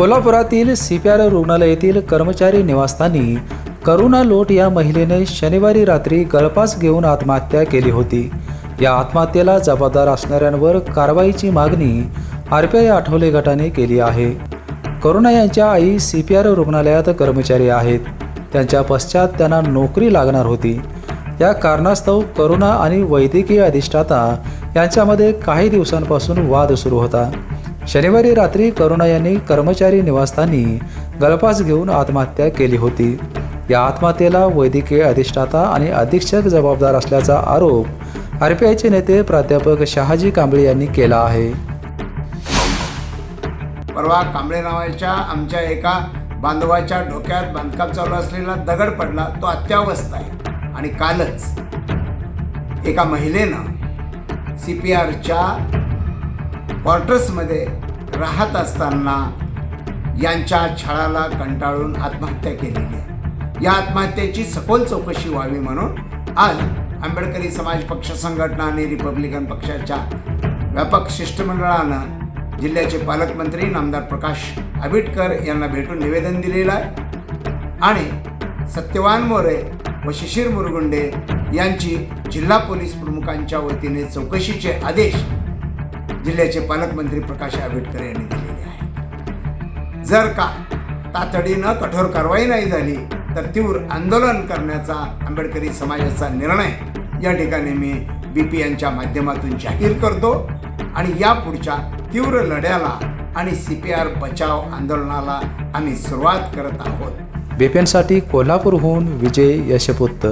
कोल्हापुरातील सीपीआर रुग्णालयातील कर्मचारी निवासस्थानी करुणा लोट या महिलेने शनिवारी रात्री गळपास घेऊन आत्महत्या केली होती. या आत्महत्येला जबाबदार असणाऱ्यांवर कारवाईची मागणी आर पी आय आठवले गटाने केली आहे. करुणा यांच्या आई सी पी आर रुग्णालयात कर्मचारी आहेत. त्यांच्या पश्चात त्यांना नोकरी लागणार होती. या कारणास्तव करुणा आणि वैद्यकीय अधिष्ठाता यांच्यामध्ये काही दिवसांपासून वाद सुरू होता. शनिवारी रात्री करुणा यांनी कर्मचारी निवासस्थानी गळफास घेऊन आत्महत्या केली होती. या आत्महत्येला वैद्यकीय अधिष्ठाता आणि अधीक्षक जबाबदार असल्याचा आरोप आर पी आयचे नेते प्राध्यापक शहाजी कांबळे यांनी केला आहे. परवा कांबळे नावाच्या आमच्या एका बांधवाच्या डोक्यात बांधकाम चालू असलेला दगड पडला तो अत्यावस्थ आहे आणि कालच एका महिलेनं सी पी आरच्या क्वार्टर्समध्ये राहत असताना यांच्या छळाला कंटाळून आत्महत्या केलेली आहे. या आत्महत्येची सखोल चौकशी व्हावी म्हणून आज आंबेडकरी समाज पक्ष संघटना आणि रिपब्लिकन पक्षाच्या व्यापक शिष्टमंडळानं जिल्ह्याचे पालकमंत्री नामदार प्रकाश आबिटकर यांना भेटून निवेदन दिलेलं आहे. आणि सत्यवान मोरे व शिशिर मुरगुंडे यांची जिल्हा पोलीस प्रमुखांच्या वतीने चौकशीचे आदेश जिल्ह्याचे पालकमंत्री प्रकाश आंबेडकर यांनी दिलेले आहे. जर का तातडीनं कठोर कारवाई नाही झाली तर तीव्र आंदोलन करण्याचा आंबेडकरी समाजाचा निर्णय या ठिकाणी मी बी पी यांच्या माध्यमातून जाहीर करतो. आणि या पुढच्या तीव्र लढ्याला आणि सी पी आर बचाव आंदोलनाला आम्ही सुरुवात करत आहोत. बेपेनसाठी कोल्हापूरहून विजय यशपुत्त